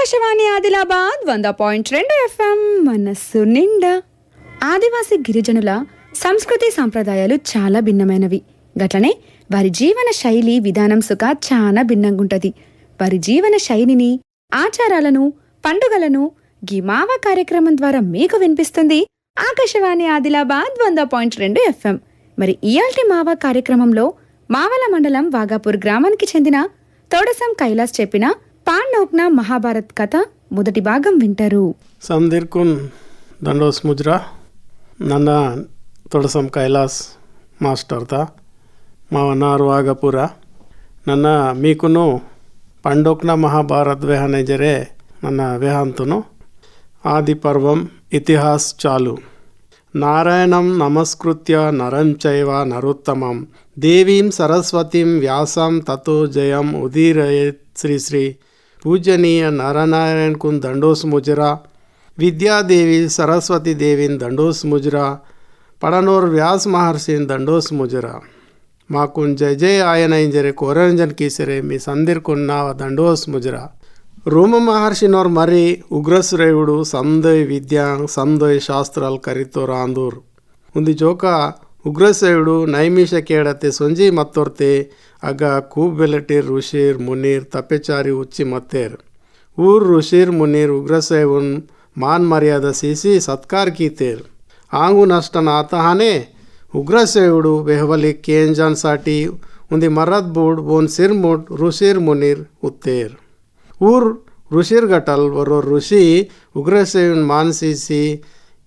ఆకాశవాణి ఆదిలాబాద్ వంద పాయింట్ రెండు ఎఫ్ఎం మనస్సు నిండా. ఆదివాసి గిరిజనుల సంస్కృతి సాంప్రదాయాలు చాలా భిన్నమైనవి. గట్లనే వారి జీవన శైలి విధానం సుఖ చాలా భిన్నంగుంటది. వారి జీవన శైలిని ఆచారాలను పండుగలను గిమావా కార్యక్రమం ద్వారా మీకు వినిపిస్తుంది ఆకాశవాణి ఆదిలాబాద్ వంద పాయింట్ రెండు ఎఫ్ఎం. మరి ఇయాల్టి మావా కార్యక్రమంలో మావల మండలం వాగాపూర్ గ్రామానికి చెందిన తోడసం కైలాస్ చెప్పిన పాండౌక్న మహాభారత్ కథ మొదటి భాగం వింటారు ಸಮದಿರ್ಕುನ್ ದಂಡೋಸ್ ಮುಜ್ರಾ ನನ್ನ ತೊಡಸಂ ಕೈಲಾಸ್ ಮಾಸ್ಟರ್ತ ಮಾವನಾರು ಆಗಪುರ ನನ್ನ మీకును పండోక్న మహాభారత్ వెహనజరే ನನ್ನ వెహంతును ఆది పర్వం ఇతిహాస్ చాలు నారాయణం నమస్కృత్య నరం చైవ నరోత్తమం దేవీం సరస్వతిం వ్యాసం తతో జయం ఉదీరయేత్ శ్రీ పూజనీయ నరనారాయణ కుంద్ దండోస్ ముజరా విద్యాదేవి సరస్వతి దేవిని దండోస్ ముజరా పడనోర్ వ్యాస్ మహర్షిని దండోస్ ముజరా మాకున్ జయ జయ ఆయన ఇంజరే కోరంజన్ కీసరే మీ సందిర్కున్నావ దండోస్ ముజరా రోమ మహర్షినోర్ మరి ఉగ్రశ్రేయుడు సందయ్ విద్యా సందయ్ శాస్త్రాలు కరితో రాందూర్ ఉంది ಜೋಕ ಉಗ್ರಸೇಯುಡು ನೈಮಿಷ ಕೇಡತೆ ಸೊಂಜಿ ಮತ್ತೊರ್ತೆ, ಅಗ ಕೂಬೆಲಟೀರ್ ಋಷಿರ್ ಮುನೀರ್ ತಪ್ಪೆಚಾರಿ ಉಚ್ಚಿ ಮತ್ತೇರ್. ಊರ್ ಋಷಿರ್ ಮುನೀರ್ ಉಗ್ರಸೇವುನ್ ಮಾನ್ ಮರ್ಯಾದ ಸೀಸಿ ಸತ್ಕಾರ್ ಕೀತೇರ್. ಆಂಗು ನಷ್ಟನ ಆತಹಾನೆ ಉಗ್ರಸೇವುಡು ಬೆಹವಲಿ ಕೇಂಜಾನ್ ಸಾಟಿ ಉಂದಿ ಮರದ್ ಬೂಡ್ ಬೋನ್ ಸಿರ್ಮುಡ್ ಋಷೀರ್ ಮುನೀರ್ ಉತ್ತೇರ್. ಊರ್ ಋಷಿರ್ ಗಟಲ್ ಬರೋ ಋಷಿ ಉಗ್ರಸೇವನ್ ಮಾನ್ಸಿಸಿ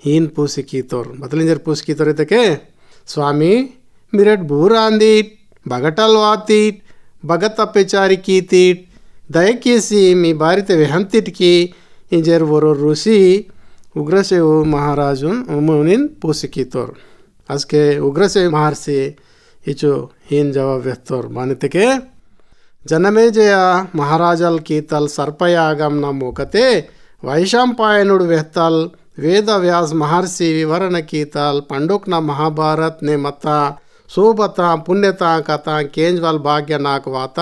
ಹೀನ್ ಪೂಸಿ ಕೀತೋರ್. ಮೊದಲಿಂದ ಪೂಸಿ ಕೀತೋರ್ ಇದಕ್ಕೆ ಸ್ವಾಮಿ ಮಿರಟ್ ಬೂರ್ ಅಂದೀಟ್ బగటల్ వాతీట్ బగతప్పెచారి కీతీట్ దయచేసి మీ భారత విహంతిటికి ఇంజర్ ఒరో ఋషి ఉగ్రసేవ మహారాజున్ ఉమౌనిన్ పూసికీతోర్ అస్కే ఉగ్రసేవ మహర్షి ఇచు హీన్ జవాబ్ వేస్తోర్ మానితకే జనమేజయ మహారాజల్ కీతల్ సర్పయాగం నమ్మకతే వైశాంపాయనుడు వేస్తాల్ వేద వ్యాస్ మహర్షి వివరణ కీతల్ పండుక్న మహాభారత్ నే మత శోభత పుణ్యత కథ కేంజ్వల్ భాగ్య నాకు వాత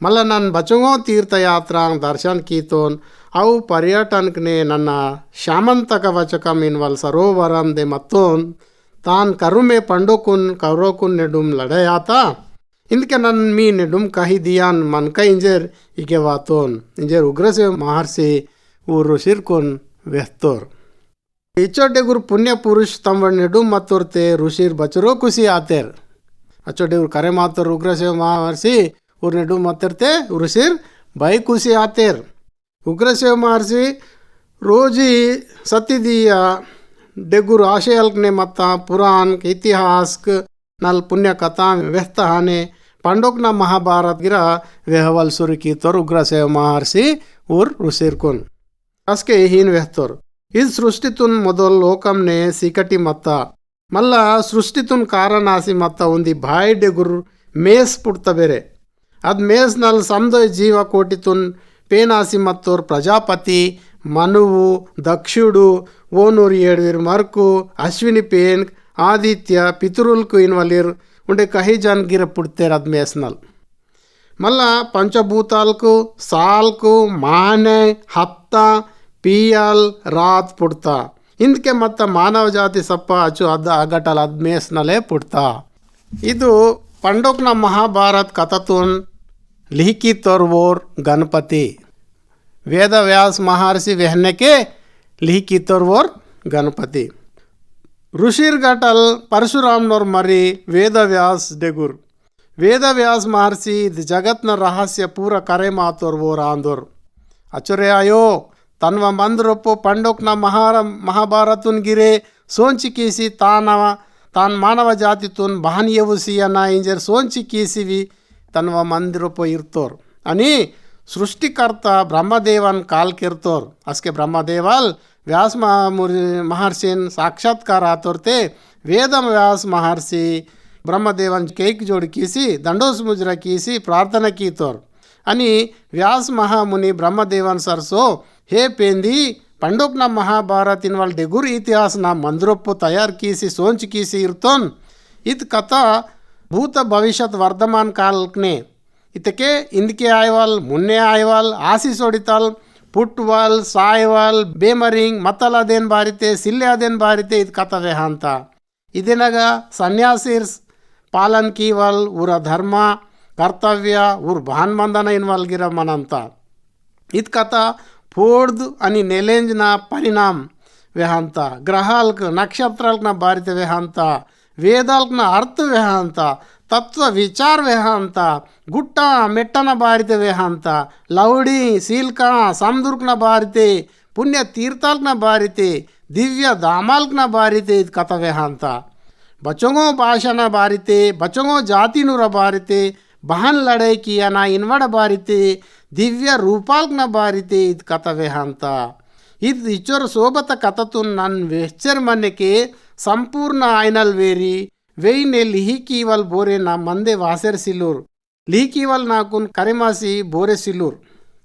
మళ్ళా నన్ను బచంగో తీర్థయాత్ర దర్శన్ కీతోన్ అవు పర్యటనకు నే నన్న శామంతక వచకం ఇన్వల్ సరోవరం దే మత్తోన్ తాన్ కరుమే పండుకున్ కౌరోకున్ నెడుం లడయాత ఇందుకే నన్ను మీ నెడుం కహి దియాన్ మనక ఇంజర్ ఇకే వాతోన్ ఇంజర్ ఉగ్రసే మహర్షి ఊరు సిర్కొన్ వెహ్తోర్ ಇಚ್ಚೊಡ್ಡೆಗುರು ಪುಣ್ಯ ಪುರುಷ್ ತಮ್ಮ ನೆಡು ಮತ್ತುರ್ತೆ ಋಷಿರ್ ಬಚರು ಖುಷಿ ಆತೇರ್ ಅಚ್ಚೊಡ್ಡೆಗುರು ಕರೆ ಮಾತರು ಉಗ್ರ ಸೇವೆ ಮಹರ್ಷಿ ಇವ್ರು ನೆಡು ಮತ್ತಿರ್ತೆ ಋಷಿರ್ ಬೈ ಖುಷಿ ಆತೇರ್ ಉಗ್ರ ಸೇವೆ ಮಹರ್ಷಿ ರೋಜಿ ಸತಿದೀಯ ಡೆಗುರು ಆಶಯಲ್ಕನೆ ಮತ್ತ ಪುರಾಣ ಇತಿಹಾಸ್ಕ್ ನಲ್ ಪುಣ್ಯ ಕಥಾ ವ್ಯಸ್ತಹಾನೆ पांडोक ना महाभारत गिरा वेहवल सुर की तोर उग्र से महर्षि और रुसिर कुन अस्के हीन वेहतोर ಇದು ಸೃಷ್ಟಿತುನ್ ಮೊದಲ್ ಲೋಕಂನೆ ಸಿಕಟಿ ಮತ್ತ ಮಲ್ಲ ಸೃಷ್ಟಿತುನ್ ಕಾರಣಾಸಿ ಮತ್ತ ಒಂದಿ ಬಾಯಿ ಡೆಗುರ್ ಮೇಸ್ ಪುಡ್ತ ಬೇರೆ ಅದ್ ಮೇಸ್ ನಲ್ ಸಮದೋಯ್ ಜೀವ ಕೋಟಿತುನ್ ಪೇನಾಸಿ ಮತ್ತೋರ್ ಪ್ರಜಾಪತಿ ಮನುವು ದಕ್ಷುಡು ಓನೂರು ಏಡ್ವೀರ್ ಮರ್ಕು ಅಶ್ವಿನಿ ಪೇನ್ ಆದಿತ್ಯ ಪಿತೃಲ್ಕು ಇನ್ವಲಿರ್ ఉండే కహి జాన్గిర పుడితేరు అది మేసనల్ మళ్ళా పంచభూతాలకు సాల్కు మానే హత్త ಪಿಯಲ್ ರಾತ್ ಪುಡ್ತ. ಹಿಂದಕ್ಕೆ ಮತ್ತು ಮಾನವ ಜಾತಿ ಸಪ್ಪ ಅಚು ಅದ ಅಗಟಲ್ ಅದ್ ಮೇಸ್ನಲ್ಲೇ ಪುಡ್ತ. ಇದು ಪಂಡೋಕ್ನ ಮಹಾಭಾರತ್ ಕಥತೂನ್ ಲಿಹಿಕಿ ತೋರ್ವೋರ್ ಗಣಪತಿ. ವೇದವ್ಯಾಸ್ ಮಹರ್ಷಿ ವೆಹ್ನಕ್ಕೆ ಲಿಹಿಕಿ ತೋರ್ವೋರ್ ಗಣಪತಿ. ಋಷಿರ್ ಗಟಲ್ ಪರಶುರಾಮ್ನವ್ರ ಮರಿ ವೇದವ್ಯಾಸ್ ಡೆಗುರ್. ವೇದವ್ಯಾಸ್ ಮಹರ್ಷಿ ಇದು ಜಗತ್ನ ರಹಸ್ಯ ಪೂರ ಕರೆ ಮಾತೋರ್ಬೋರ್ ಆಂದೋರ್. ಅಚುರೆ ಅಯ್ಯೋ ತನ್ವ ಮಂದ್ರೊಪ್ಪು ಪಂಡೋಕ್ನ ಮಹಾರ ಮಹಾಭಾರತುನ್ ಗಿರೆ ಸೋಂಚಿ ಕೀಸಿ ತಾನವ ತಾನ್ ಮಾನವ ಜಾತಿ ತುನ್ ಬಹನಿಯವುಸಿ ಅನ್ನ ಇಂಜರ್ ಸೋಂಚಿ ಕೀಸಿವಿ ತನ್ವ ಮಂದಿರೊಪ್ಪು ಇರ್ತೋರ್ అని సృష్టికర్త బ్రహ్మదేవన్ కాల్కిర్తోర్ అస్కే బ్రహ్మదేవాల్ వ్యాస్ మహామురి మహర్షిన్ సాక్షాత్కార ఆతోర్తే వేదం వ్యాస్ మహర్షి బ్రహ్మదేవన్ కేక్ జోడి కీసి దండోస్ ముజ్ర కీసి ప్రార్థన కీతోర్ అని వ్యాస్ మహాముని బ్రహ్మదేవన్ సర్సో હે પેંદી પંડુપના ಡೆಗುರ್ ಇತಿಹಾಸ ನಾ ಮಂದ್ರೊಪ್ಪು ತಯಾರ್ ಕೀಸಿ, ಸೋಂಚು ಕೀಸಿ ಇರ್ತೋನ್. ಇದು ಕಥಾ ಭೂತ ಭವಿಷ್ಯತ್ ವರ್ಧಮಾನ್ ಕಾಲ್ಕ್ನೆ. ಇದಕ್ಕೆ ಹಿಂದಕ್ಕೆ ಆಯ್ವಾಲ್, ಮುನ್ನೆ ಆಯ್ವಾಲ್ ಆಸಿಸೋಡಿತಾಲ್ ಪುಟ್ವಾಲ್, ಸಾಯ್ವಾಲ್, ಬೇಮರಿಂಗ್ ಅದೇನ್ ಬಾರಿತೆ ಸಿಲ್ಲೆ ಅದೇನು ಬಾರಿತೆ ಇದು ಕಥವೆ ಅಂತ. ಇದೇನಾಗ ಸನ್ಯಾಸಿರ್ಸ್, ಪಾಲನ್ ಕೀವಲ್, ಊರ ಧರ್ಮ, ಕರ್ತವ್ಯ, ಊರ್ ಭಾನ್ ಬಂಧನ ಇನ್ವಾಲ್ಗಿರ ಮನಂತ ಇದು ಕಥಾ పోడ్దు అని నెలేంజ్ నా వేహంత విహాంత. గ్రహాలకు నక్షత్రాలకు నా భారత విహాంత. వేదాలకు నా అర్థ వేహంత. తత్వ విచార విహాంత. గుట్ట మెట్టన భారత వేహంత. లౌడి సీల్కా సందుర్కున భారతే పుణ్య తీర్థాలకున భారతే దివ్య దామాలకున భారతే ఇది కథ వేహంత. బచంగో భాషన భారతే బచంగో జాతి నుర భారతే బహన్ లడైకి అనా ఇన్వడ భారతే ದಿವ್ಯ ರೂಪಾಲ್ಕ್ನ ಬಾರಿತೆ ಇದು ಕಥವೆ ಅಂತ ಇದು ಇಚ್ಚೋರ ಸೋಬತ ಕಥತು ನನ್ನ ವೆಚ್ಚರ್ ಮನೆಗೆ ಸಂಪೂರ್ಣ ಆಯ್ನಲ್ ವೇರಿ ವೆಯ್ನೆ ಲಿಹಿಕೀವಲ್ ಬೋರೆ ನಾ ಮಂದೆ ವಾಸೆರ್ ಸಿಲ್ಲೂರ್ ಲಿಹಿಕೀವಲ್ ನಾಕುನ್ ಕರೆಮಾಸಿ ಬೋರೆ ಸಿಲ್ಲೂರ್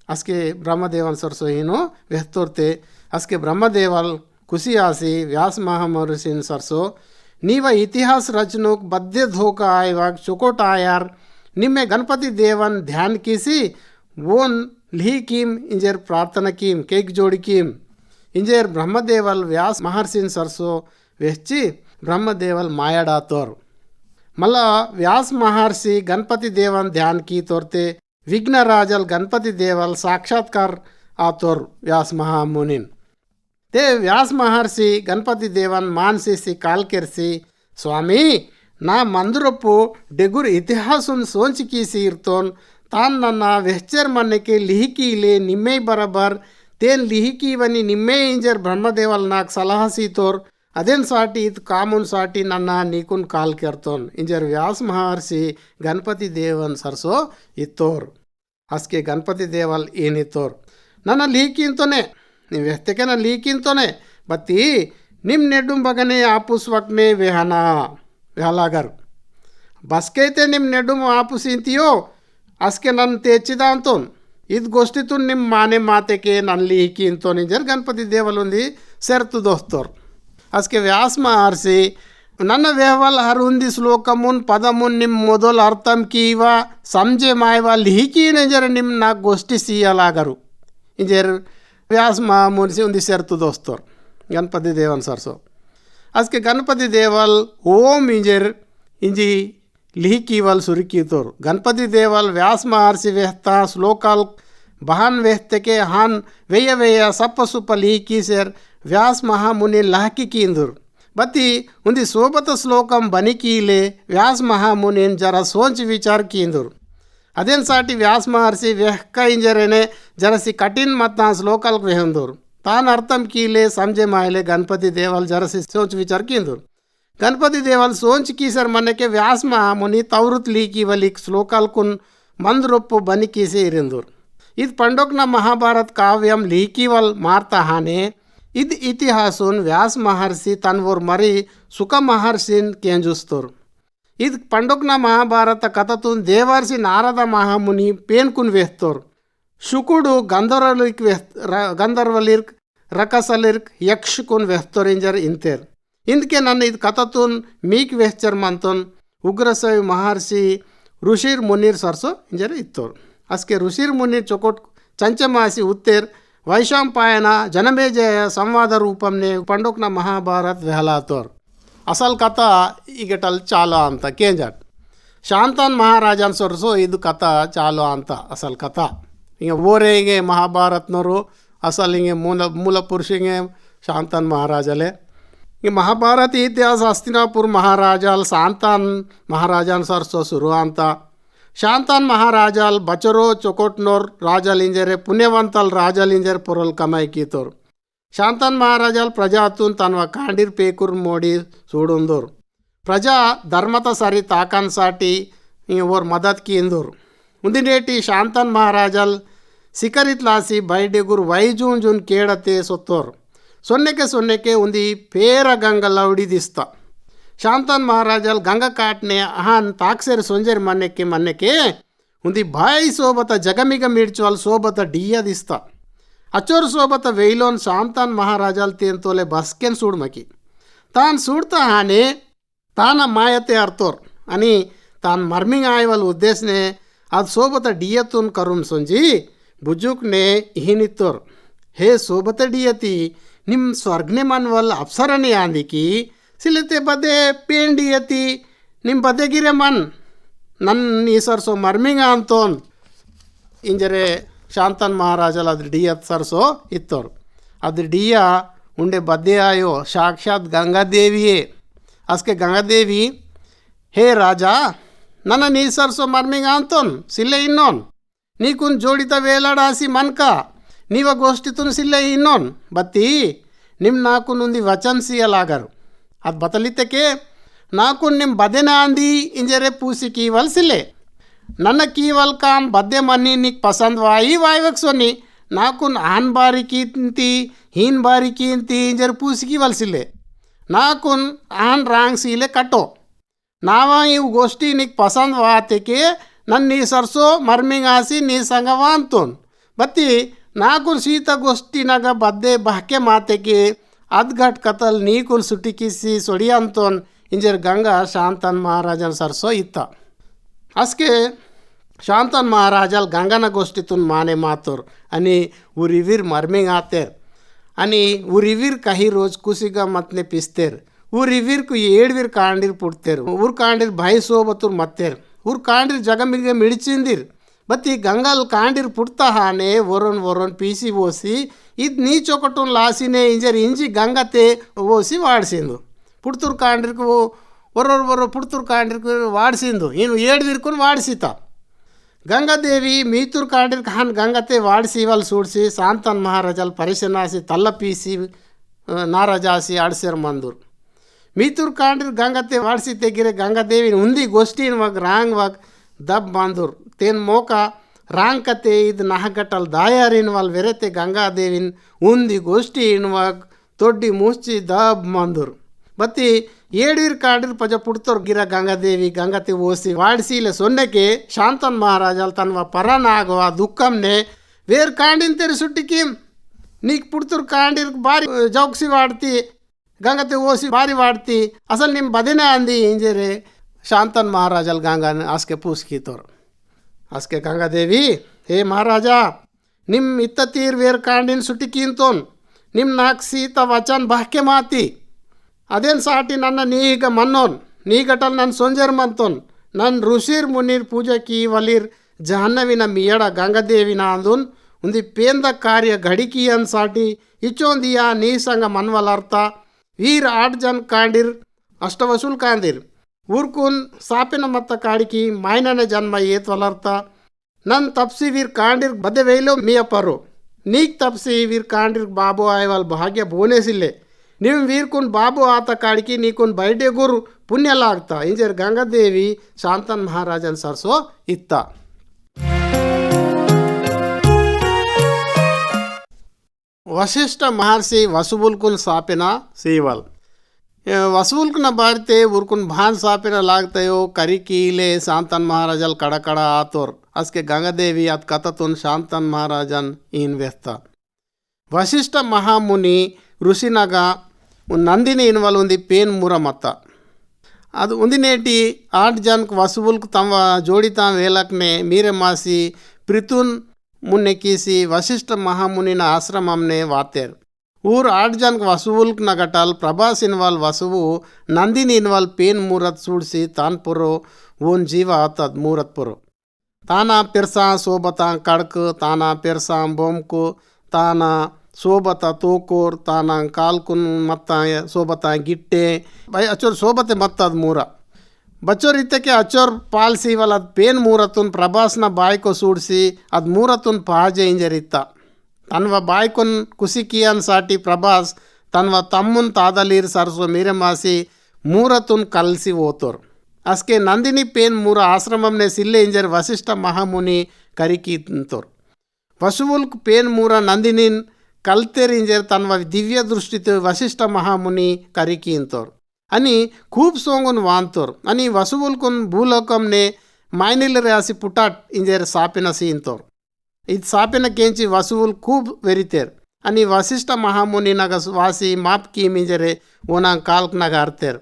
ಅಸ್ಕೆ ಬ್ರಹ್ಮದೇವನ್ ಸರ್ಸೋ ಏನು ವೆಹ್ತೋರ್ತೆ ಅಸ್ಕೆ ಬ್ರಹ್ಮದೇವಲ್ ಖುಷಿ ಆಸಿ ವ್ಯಾಸ ಮಹಾಮರುಸಿನ್ ಸರ್ಸೋ ನೀವ ಇತಿಹಾಸ ರಚನೋಕ್ ಬದ್ದೆ ಧೋಕ ಆಯ್ವಾಗ ಚೊಕೋಟ ಆಯಾರ್ ನಿಮ್ಮೆ ಗಣಪತಿ ದೇವನ್ ಧ್ಯಾನ್ ಕೀಸಿ ఓన్ ల్హీ కీమ్ ఇంజర్ ప్రార్థన కీమ్ కేక్ జోడి కీమ్ ఇంజర్ బ్రహ్మదేవల్ వ్యాస్ మహర్షిన్ సరస్సు వెచ్చి బ్రహ్మదేవల్ మాయాడాతోర్ మళ్ళా వ్యాస్ మహర్షి గణపతి దేవన్ ధ్యాన్ కీ తోర్తే విఘ్నరాజల్ గణపతి దేవల్ సాక్షాత్కార్ ఆతోర్ వ్యాస్ మహామునిన్. తే వ్యాస్ మహర్షి గణపతి దేవన్ మాన్సేసి కాల్కెర్సి స్వామి నా మందురప్పు డెగురు ఇతిహాసం సోంచి ఇర్తోన్ ತಾನ್ ನನ್ನ ವೆಚ್ಚರ್ ಮನ್ನಕ್ಕೆ ಲಿಹಿಕಿ ಇಲೆ ನಿಮ್ಮೆ ಬರಬರ್ ತೇನ್ ಲಿಹಿಕಿ ಇವನಿ ನಿಮ್ಮೆ ಇಂಜರ್ ಬ್ರಹ್ಮದೇವಲ್ ನಾಕ್ ಸಲಹಾ ಸೀತೋರ್ ಅದೇನ್ ಸಾಟಿ ಇದು ಕಾಮುನ್ ಸಾಟಿ ನನ್ನ ನೀಕುನ್ ಕಾಲ್ ಕೆರ್ತೋನ್ ಇಂಜರ್ ವ್ಯಾಸ ಮಹರ್ಷಿ ಗಣಪತಿ ದೇವನ್ ಸರ್ಸೋ ಇತ್ತೋರ್ ಅಸ್ಕೆ ಗಣಪತಿ ದೇವಲ್ ಏನಿತ್ತೋರ್ ನನ್ನ ಲಿಹಿಕಿ ಅಂತನೇ ನೀವು ಎಷ್ಟಕ್ಕೆ ನಾನು ಲೀಕಿಂತೋನೆ ಬತ್ತಿ ನಿಮ್ಮ ನೆಡ್ಡು ಬಗನೆ ಆಪುಸ್ವಕ್ನೆ ವೆಹನ ವೆಹಲಾಗರ್ ಬಸ್ಕೈತೆ ನಿಮ್ಮ ನೆಡ್ಡು ಆಪುಸಿಂತಿಯೋ ಅಸ್ಕೆ ನನ್ನ ತೆಚ್ಚಿದ ಅಂತೋನ್ ಇದು ಗೋಷ್ಠಿತು ನಿಮ್ಮ ಮಾನೆ ಮಾತೆಗೆ ನನ್ನ ಲೀಕಿ ಅಂತೋ ನಿಂಜರ್ ಗಣಪತಿ ದೇವಲುಂದಿ ಸೆರ್ತು ದೋಸ್ತೋರ್ ಅಸ್ಕೆ ವ್ಯಾಸ ಮಹರ್ಷಿ ನನ್ನ ವ್ಯವಲ್ ಹರುಂದಿ ಶ್ಲೋಕಮುನ್ ಪದಮುನ್ ನಿಮ್ಮ ಮೊದಲು ಅರ್ಥಂ ಕೀವ ಸಂಜೆ ಮಾಯವ ಲಿಹಿಕಿ ನಿಂಜರ್ ನಿಮ್ಮ ನಾ ಗೋಷ್ಠಿ ಸಿಯಲಾಗರು ಇಂಜರ್ व्यास महामुनि उन्दी सेरतु दोस्तोर गणपति देवन सरसो आज के गणपति देवल ओम इंजर ಲಿಹಿಕೀವಲ್ ಸುರುಕೀತೋರು ಗಣಪತಿ ದೇವಲ್ ವ್ಯಾಸ್ ಮಹರ್ಷಿ ವೆಹ್ತ ಶ್ಲೋಕಾಲ್ ಬಹಾನ್ ವೆಹ್ತಕೆ ಹಾನ್ ವೆಯ್ಯ ವೆಯ್ಯ ಸಪ್ಪ ಸುಪ್ಪ ಲಿಹಿಕಿ ಸೇರ್ ವ್ಯಾಸ್ ಮಹಾಮುನಿ ಲಹಕಿಕೀಂದರು ಬತ್ತಿ ಉಂದಿ ಸೋಬತ ಶ್ಲೋಕಂ ಬನಿಕೀಲೆ ವ್ಯಾಸ್ ಮಹಾಮುನಿನ್ ಜರ ಸೋಂಚ್ ವಿಚಾರ್ ಕೀಂದರು ಅದೇನು ಸಾಟಿ ವ್ಯಾಸ್ ಮಹರ್ಷಿ ವ್ಯಹ್ಕ ಇಂಜರೇನೆ ಜರಸಿ ಕಠಿನ್ ಮತ್ತ ಶ್ಲೋಕಾಲ್ ವೆಹಂದೋರು ತಾನು ಅರ್ಥಂ ಕೀಲೆ ಸಂಜೆ ಮಾಯಲೆ ಗಣಪತಿ ದೇವಲ್ ಜರಸಿ ಸೋಚ್ ವಿಚಾರ್ ಕೀಂದರು గణపతి దేవాలు సోంచి కీసారు మనకే వ్యాస మహాముని తౌరుత్ లీకి వలి శ్లోకాలకున్ మందురొప్పు బని కీసే ఇరిందూర్. ఇది పండుకున్న మహాభారత్ కావ్యం లీకీవల్ మార్తహానే ఇది ఇతిహాసున్ వ్యాస మహర్షి తన్వోర్ మరి సుఖ మహర్షిన్ కేంజుస్తూర్. ఇది పండుకున్న మహాభారత కథతున్ దేవర్షి నారద మహాముని పేన్కున్ వేస్తూర్ శుకుడు గంధర్వలిక్ వేస్ గంధర్వలిర్క్ రకసలిర్క్ యక్షుకున్ వేస్తూరింజర్ ఇంతేర్. ಇಂದಕ್ಕೆ ನನ್ನ ಇದು ಕಥತುನ್ ಮೀಕ್ ವೆಹ್ಚರ್ ಮಂತುನ್ ಉಗ್ರಸವಿ ಮಹರ್ಷಿ ಋಷಿರ್ ಮುನೀರ್ ಸರ್ಸು ಇಂಜರ ಇತ್ತೋರು. ಅಸ್ಕೆ ಋಷಿರ್ ಮುನೀರ್ ಚೊಕೋಟ್ ಚಂಚಮಾಸಿ ಉತ್ತೇರ್ ವೈಶಾಂಪಾಯನ ಜನಮೇಜಯ ಸಂವಾದ ರೂಪಂನೆ ಪಂಡೋಕ್ನ ಮಹಾಭಾರತ್ ವೆಹಲಾತೋರ್. ಅಸಲ್ ಕಥಾ ಈಗಟಲ್ ಚಾಲೋ ಅಂತ ಕೇಂಜಾಟ್. ಶಾಂತನ್ ಮಹಾರಾಜನ್ ಸೊರ್ಸು ಇದು ಕಥಾ ಚಾಲೋ ಅಂತ ಅಸಲ್ ಕಥಾ. ಹಿಂಗೆ ಓರೆ ಹಿಂಗೆ ಮಹಾಭಾರತ್ನವರು ಅಸಲ್ ಹಿಂಗೆ ಮೂಲ ಮೂಲ ಪುರುಷ ಹಿಂಗೆ ಶಾಂತನ್ ಮಹಾರಾಜಲೇ. ఈ మహాభారత ఇతిహాಸ హస్తినాపూర్ మహారాజాల్ శాంతాన్ మహారాజాన్ సర్సో సురువాంత. శాంతాన్ మహారాజాల్ బచరో చొకోట్నోర్ రాజాలింజరే పుణ్యవంతాల్ రాజాలింజర్ పొరల్ కమాయి కీతోర్. శాంతాన్ మహారాజాల్ ప్రజాతున్ తన్వ కాండిర్ పేకూర్ మోడీ సూడుందోర్. ప్రజా ధర్మత సరి తాకాన్ సాటి ఓర్ మదత్ కీందూర్. ముందినేటి శాంతాన్ మహారాజాల్ సికరిత్లాసి బయడెగురు వైజూన్ జూన్ కేడతే సొత్తోర్. ಸೊನ್ನೆಗೆ ಸೊನ್ನೆಗೆ ಒಂದು ಪೇರ ಗಂಗಲ್ಲ ಉಡಿದಿಸ್ತ ಶಾಂತನ್ ಮಹಾರಾಜಲ್ ಗಂಗ ಕಾಟ್ನೆ ಅಹನ್ ತಾಕ್ಸೇರ್ ಸೊಂಜೇರ್ ಮನ್ನೆಕ್ಕೆ ಮನ್ನೆಕ್ಕೆ ಒಂದು ಬಾಯಿ ಸೋಬತ ಜಗಮಿಗ ಮಿಡ್ಚುವಲ್ ಸೋಬತ ಡಿಯದಿಸ್ತ ಅಚೋರ್ ಸೋಬತ ವೆಯ್ಲೋನ್ ಶಾಂತನ್ ಮಹಾರಾಜಲ್ ತೇಂತೋಲೆ ಬಸ್ಕೆನ್ ಸೂಡ್ಮಕಿ ತಾನು ಸೂಡ್ತಾ ಹಾನೆ ತಾನ ಮಾಯತೆ ಅರ್ಥೋರ್ ಅನಿ ತಾನು ಮರ್ಮಿಂಗ್ ಆಯವಲ್ ಉದ್ದೇಶನೆ ಅದು ಸೋಬತ ಡಿಯತುನ್ ಕರುಮ್ ಸೊಂಜಿ ಬುಜುಕ್ನೆ ಇಹಿನಿತ್ತೋರ್ ಹೇ ಸೋಬತ ಡಿಯತಿ ನಿಮ್ ಸ್ವರ್ಗನೆ ಮನ್ವಲ್ ಅಪ್ಸರನೆ ಆಂದಿಕಿ ಸಿಲತೆ ಬದೆ ಪೇಂಡಿ ಎತಿ ನಿಮ್ಮ ಬದೆಗಿರೆ ಮನ್ ನನ್ನ ಈ ಸರ್ಸೋ ಮರ್ಮಿಂಗ ಅಂತೋನ್ ಇಂಜರೆ ಶಾಂತನ್ ಮಹಾರಾಜಲ್ ಅದ್ರ ಡಿ ಅತ್ ಸರ್ಸೋ ಇತ್ತೋರು ಅದ್ರ ಡಿಯ ಉಂಡೆ ಬದ್ದೆ ಆಯೋ ಸಾಕ್ಷಾತ್ ಗಂಗಾದೇವಿಯೇ ಅಸ್ಕೆ ಗಂಗಾದೇವಿ ಹೇ ರಾಜ ನನ್ನ ನೀ ಸರ್ಸೋ ಮರ್ಮಿಂಗ ಅಂತೋನ್ ಸಿಲ್ಲೆ ಇನ್ನೋನ್ ನೀಕುನ್ ಜೋಡಿತ ವೇಲಾಡಾಸಿ ಮನ್ಕ ನೀವ ನೀವಗೋಷ್ಠಿ ತುನುಸಿಲ್ಲ ಇನ್ನೊನ್ ಬತ್ತಿ ನಿಮ್ಮ ನಾಕು ನುಂದಿ ವಚನ್ಸಿಯಲಾಗರು ಅದು ಬತಲಿದ್ದಕ್ಕೆ ನಾಕು ನಿಮ್ಮ ಬದೆ ನಾಂದಿ ಇಂಜರೆ ಪೂಸಿ ಕೀವಲ್ಸಿಲ್ಲೆ ನನ್ನ ಕೀವಲ್ ಕಾಮ್ ಬದ್ದೆ ಮನ್ನಿ ನಿಕ್ ಪಸಂದ್ ವಾಯಿ ವಾಯ್ವಕ್ ಸೊನ್ನಿ ನಾಕು ಆನ್ ಬಾರಿ ಕೀಂತಿ ಹೀನ್ ಬಾರಿ ಕೀಂತಿ ಇಂಜರ್ ಪೂಸಿ ಕೀವಲ್ಸಿಲ್ಲೆ ನಾಕುನ್ ಆನ್ ರಾಂಗ್ ಸೀಲೆ ಕಟ್ಟೋ ನಾವ ಇವು ಗೋಷ್ಠಿ ನಿಕ್ ಪಸಂದ್ ವಾತಕ್ಕೆ ನನ್ನ ನೀ ಸರ್ಸೋ ಮರ್ಮಿಂಗ್ ಆಸಿ ನೀ ಸಂಗ ವಾಂತೋನ್ ಬತ್ತಿ నాకు సీత గొష్టినగ బద్దే బహకే మాతెకి అద్ఘట్ కథల్ నీకుల్ సుటికిసి సొడియంతోన్ ಇಂಜರ್ ಗಂಗಾ ಶಾಂತನ್ ಮಹಾರಾಜನ ಸರ್ಸೋ ಇತ್ತ ಅಸ್ಕೆ ಶಾಂತನ್ ಮಹಾರಾಜಲ್ ಗಂಗನ ಗೋಷ್ಠಿತುನ್ ಮಾನೆ ಮಾತೋರ್ ಅನಿ ಉರಿವಿರ್ ಮರ್ಮಿಂಗ್ ಆತೇರ್ అని ఉరివిర్ కహి రోజు కుసిగా మత్నే పిస్తేరు. ఉరివిర్కు ఏడువిర్ కాండిర్ పుడతారు. ఊరు కాండిర్ భయ సోబతురు మత్తారు. ఊరు కాండిర్ జగమిరిగా మిడిచిందిర్. ಬತ್ತಿ ಗಂಗಾಲ್ ಕಾಂಡಿರ್ ಪುಡ್ತಾ ಹಾನೆ ಒರೊನ್ ಒರೊನ್ ಪೀಸಿ ಓಸಿ ಇದು ನೀಚೊಕಟುನ್ ಲಾಸಿನೇ ಇಂಜರಿ ಇಂಜಿ ಗಂಗತೆ ಓಸಿ ವಾಡ್ಸಿಂದು ಪುಡ್ತೂರು ಕಾಂಡ್ರಿಕು ಒರೊರು ಒರೊ ಪುಡ್ತೂರು ಕಾಂಡ್ರಿಕು ವಾಡ್ಸಿಂದು ಇನ್ನು ಏಡ್ದಿರ್ಕೊಂಡು ವಾಡಿಸಿತ ಗಂಗಾದೇವಿ ಮೀತೂರು ಕಾಂಡ್ರಿಕ್ ಹಾನ್ ಗಂಗತೆ ವಾಡ್ಸಿವಲ್ ಸೂಡ್ಸಿ ಸಾಂತನ್ ಮಹಾರಾಜಲ್ ಪರಿಶನಾಸಿ ತಲ್ಲ ಪೀಸಿ ನಾರಾಜಾಸಿ ಆಡ್ಸರ್ ಮಂದೂರು ಮೀತೂರು ಕಾಂಡ್ರಿ ಗಂಗತೆ ವಾಡ್ಸಿ ತೆಗಿರೆ ಗಂಗಾದೇವಿ ಉಂದಿ ಗೋಷ್ಠಿ ವಾಗ್ ರಾಂಗ್ ವಾಗ್ ದಬ್ ಬಾಂದೂರು ತೇನ್ ಮೋಕ ರಾಂಗ್ ಕತೆ ಇದು ನಹಗಟ್ಟಲ್ ದಾಯಾರಿನ ವಾಲ್ ವೆರೆತೆ ಗಂಗಾದೇವಿನ ಉಂದಿ ಗೋಷ್ಠಿ ಇನ್ವಾಗ ತೊಡ್ಡಿ ಮುಚ್ಚಿ ದಬ್ ಮಂದೂರ್ ಬತ್ತಿ ಏಡೀರ್ ಕಾಂಡಿರ್ ಪಜ ಪುಡ್ತೋರ್ ಗಿರ ಗಂಗಾದೇವಿ ಗಂಗತೆ ಓಸಿ ವಾಡಿಸಿ ಇಲ್ಲ ಸೊನ್ನೆಗೆ ಶಾಂತನ್ ಮಹಾರಾಜಲ್ ತನ್ವ ಪರನ ಆಗುವ ದುಃಖಂನೆ వేరు కాండిని తెరి సుట్టికి నీకు పుడుతురు కాండి భారీ జౌక్సి వాడితి గంగతి ఓసి భారీ వాడితి అసలు నేను బదినే అంది ఏం చేరే శాంతన్ మహారాజాలు గంగాని ఆస్కే పూసుకీతోరు ಆಸ್ಕೆ ಗಂಗಾದೇವಿ, ಹೇ ಮಹಾರಾಜ ನಿಮ್ಮ ಇತ್ತ ತೀರ್ ವೇರ್ ಕಾಂಡಿನ ಸುಟಿಕೀಂತೋನ್ ನಿಮ್ಮ ನಾಕ್ ಸೀತ ವಚನ್ ಬಾಹ್ಕೆ ಮಾತಿ. ಅದೇನು ಸಾಟಿ ನನ್ನ ನೀಗ ಮನ್ನೋನ್, ನೀಗಟಲ್ ನನ್ನ ಸೊಂಜರ್ ಮಂತೋನ್ ನನ್ನ ಋಷಿರ್ ಮುನಿರ್ ಪೂಜಕಿ ವಲಿರ್ ಜಹನ್ನವಿನ ಮಿಯಡ ಗಂಗಾದೇವಿನ ಅಂದುನ್, ಉಂದಿ ಪೇಂದ ಕಾರ್ಯ ಘಡಿಕಿ ಅನ್ ಸಾಟಿ, ಇಚ್ಚೊಂದಿಯ ನೀ ಸಂಗ ಮನ್ವಲರ್ತ, ವೀರ್ ಆಟ್ ಜನ್ ಕಾಂಡಿರ್ ಅಷ್ಟ ವಸೂಲ್ ಕಾಂದಿರ್. ಊರ್ಕುನ್ ಸಾಪಿನ ಮತ್ತ ಕಾಡಿಕಿ ಮಾಯ್ನನೆ ಜನ್ಮ ಏತ್ ವಲರ್ತ ನನ್ ತಪ್ಸಿ ವೀರ್ ಕಾಂಡಿರ್ ಬದೆ ವೇಯ್ಲೋ ಮಿಯಪ್ಪರು ನೀಕ್ ತಪ್ಸಿ ವೀರ್ ಕಾಂಡಿರ್ ಬಾಬು ಆಯ್ವಲ್ ಭಾಗ್ಯ ಬೋನೇಸಿಲ್ಲೆ ನೀವು ವೀರ್ಕುನ್ ಬಾಬು ಆತ ಕಾಡಿಕಿ ನೀಕುನ್ ಬೈಡೆ ಗುರು ಪುಣ್ಯಲಾಗ್ತಾ ಇಂಜರ್ ಗಂಗಾದೇವಿ ಶಾಂತನ್ ಮಹಾರಾಜನ್ ಸರ್ಸೋ ಇತ್ತ ವಶಿಷ್ಠ ಮಹರ್ಷಿ ವಸುಬುಲ್ಕುನ್ ಸಾಪಿನ ಸೀವಲ್ ವಸೂಲ್ಕನ ಬಾರಿತೆ ಉರ್ಕುನ್ ಭಾನ್ ಸಾಪಿನ ಲಾಗ್ತಯೋ ಕರಿ ಕೀಲೆ ಶಾಂತನ್ ಮಹಾರಾಜಲ್ ಕಡ ಕಡ ಆತೋರ್ ಅಸ್ಕೆ ಗಂಗದೇವಿ ಅತ್ ಕತತುನ್ ಶಾಂತನ್ ಮಹಾರಾಜನ್ ಇನ್ ವ್ಯಸ್ತ ವಶಿಷ್ಠ ಮಹಾಮುನಿ ಋಷಿನಗ నందిని ఇన్వాల్వ్ ఉంది పేన్ మురమత్త అది ఉంది నేటి ఆట్ జన్కు వసువులకు తమ జోడితాం వేలక్నే మీరే మాసి ప్రితున్ మున్నెక్కిసి వశిష్ఠ మహామునిన ఆశ్రమంనే వాతారు ಊರ್ ಆಟ್ ಜನಕ್ಕೆ ವಸುವುಲ್ಕ್ ನಗಟಲ್ ಪ್ರಭಾಸ್ ಇನ್ವಾಲ್ ವಸುವು, ನಂದಿನಿ ಇನ್ವಾಲ್ ಪೇನ್ ಮೂರತ್ ಸೂಡ್ಸಿ ತಾನ್ ಪುರು ಓನ್ ಜೀವ ಆತದ್ ಮೂರತ್ ಪುರು. ತಾನ ಪಿರ್ಸಾ ಸೋಬತ ಕಡ್ಕು, ತಾನ ಪಿರ್ಸಾ ಬೊಂಕು ತಾನ ಸೋಬತ ತೋಕೋರ್, ತಾನ ಕಾಲ್ಕುನ್ ಮತ್ತ ಸೋಬತ ಗಿಟ್ಟೆ ಬೈ ಅಚೋರ್ ಸೋಬತೆ ಮತ್ತದ್ ಮೂರ. ಬಚ್ಚೋರ್ ಇತ್ತಕ್ಕೆ ಅಚೋರ್ ಪಾಲ್ಸಿ ಇವಲ್ಲ ಅದು ಪೇನ್ ಮೂರತ್ತುನ್ ಪ್ರಭಾಸ್ನ ಬಾಯ್ಕೊ ಸೂಡ್ಸಿ, ಅದು ಮೂರತ್ತುನ್ ಪಾಜೆ ಇಂಜರಿತ್ತ. తన్వ బాయ్కున్ కుసికియన్ సాటి ప్రభాస్ తన్వ తమ్మున్ తాదలీర్ సరసు మీరమాసి ಮೂರತುನ್ ಕಲಸಿ ಓತೋರ್ ಅಸ್ಕೆ ನಂದಿನಿ ಪೇನ್ ಮೂರ ಆಶ್ರಮಂನೆ ಸಿಲ್ಲೆ ಇಂಜರ್ ವಸಿಷ್ಠ ಮಹಾಮುನಿ ಕರಿಕೀತೋರ್ ವಸುವುಲ್ಕ್ ಪೇನ್ ಮೂರ ನಂದಿನಿನ್ ಕಲ್ತೆರ್ ಇಂಜರ್ ತನ್ವ ದಿವ್ಯ ದೃಷ್ಟಿತ ವಸಿಷ್ಠ ಮಹಾಮುನಿ ಕರಿಕೀಂತೋರ್ అని ఖూబ్ సోంగున్ వాంతోర్ అని వసువుల్కున్ భూలోకంనే మైనిల్ రాసి పుటాట్ ఇంజర్ సాపిన సీంతోర్ ಇದು ಸಾಪಿನ ಕೆಂಚಿ ವಸುವುಲ್ ಖೂಬ್ ವೆರಿತೇರ್ అని ವಸಿಷ್ಠ ಮಹಾಮುನಿನಾಗ ವಾಸಿ ಮಾಪ್ ಕೀಮಿಂಜರೆ ಓನಾಂಗ್ ಕಾಲ್ಕ್ನಾಗ ಅರ್ತೇರ್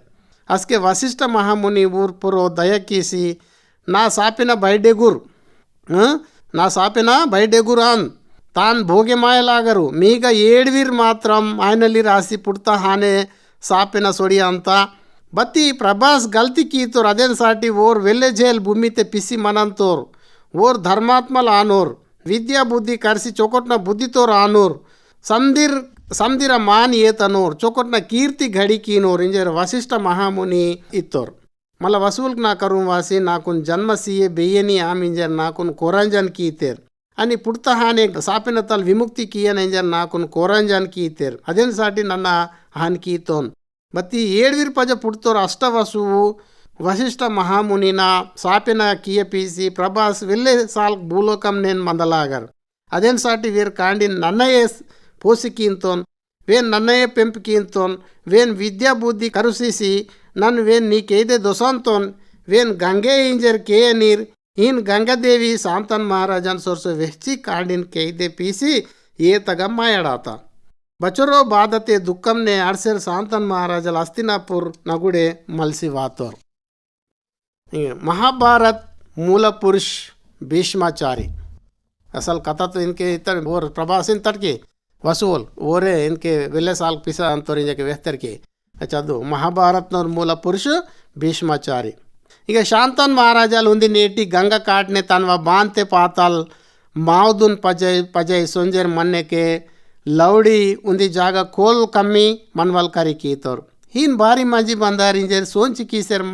ಅಸ್ಕೆ ವಸಿಷ್ಠ ಮಹಾಮುನಿ ಊರ್ ಪುರೋ ದಯಕೀಸಿ ನಾ ಸಾಪಿನ ಬೈಡೆಗುರ್ నా సాపిన బయటెగురాన్ ತಾನ್ ಭೋಗೆಮಾಯಲಾಗರು ಮೀಗ ಏಡ್ವೀರ್ ಮಾತ್ರ ಆಯ್ನಲ್ಲಿ ರಾಸಿ ಪುಡ್ತ ಹಾನೆ ಸಾಪಿನ ಸೊಡಿ ಅಂತ ಬತ್ತಿ ಪ್ರಭಾಸ್ ಗಲ್ತಿ ಕೀತೋರ್ ಅದೇನ್ ಸಾಟಿ ಓರ್ ವೆಲ್ಲೆ ಜೇಲ್ ಭೂಮಿತೆ ಪಿಸಿ ಮನಂತೋರ್ ಓರ್ ಧರ್ಮಾತ್ಮಲ್ ಆನೋರ್ విద్య బుద్ధి కరిసి చొకొట్న బుద్ధితో రానూర్. సంధిర్ సంధిర మాన్ ఏతనూర్. చొకొట్న కీర్తి ఘడికీనూర్. ఇంజర్ వశిష్ఠ మహాముని ఇత్తోర్. మళ్ళీ వసూల్కి నా కరుం వాసి నాకు జన్మ సీఏ బెయ్యని ఆమింజర్ నాకు కోరంజన్ కీతేర్. అని పుడతహాని సాపిన తల్ విముక్తి కీయనెంజర్ నాకు కోరంజాన్ కీతేర్. అదేన్ సాటి నన్న హాన్ కీతోన్. బత్తి ఏడువిరు పజ పుడుతోరు అష్టవసువు ಅಷ್ಟವಸುವು ವಸಿಷ್ಠ ಮಹಾಮುನಿನ ಸಾಪಿನ ಕಿಯ ಪೀಸಿ ప్రభాస్ వెళ్ళే సాల్ భూలోకం నేను మందలాగర్ అదేం సాటి వీరు కాండి నన్నయే పోసికీంతోన్ వేన్ నన్నయే పెంపుకీంతోన్ వేన్ విద్యా బుద్ధి కరుసిసి నన్ను వేన్ నీకేదే దొసంతోన్ వేన్ గంగే ఇంజర్ కేయ నీర్ ఈన్ గంగదేవి శాంతన్ మహారాజన్ సొర్సు వెచ్చి కాండిన్ కేయిదే పీసి ఏ తగమ్మాయడాత బచరో బాధతే దుఃఖంనే ఆర్సెర్ శాంతన్ మహారాజల్ హస్తినాపూర్ నగుడే మల్సి వాతోర్ महाभारत मूल पुरुष भीष्माचारी। असल कथा तो इनके इतर और प्रभास इन तट की वसूल ओरे इनके विले साल पिसा अंतर इनके व्यस्तर की अच्छा दो महाभारत और मूल पुरुष भीष्माचारी। इक शांतन महाराज उन्दी नेटी गंगा काटने तनवा बांते पाताल मावदुन पजय पजय सुंजर मन्ने के लवड़ी उन्दी जागा कोल कमी मनवल करी कीतर ಹೀನ್ ಬಾರಿ ಮಾಜಿ ಬಂದಾರಿ ಇಂಜೇರಿ ಸೋಂಚಿ ಕೀಸರ್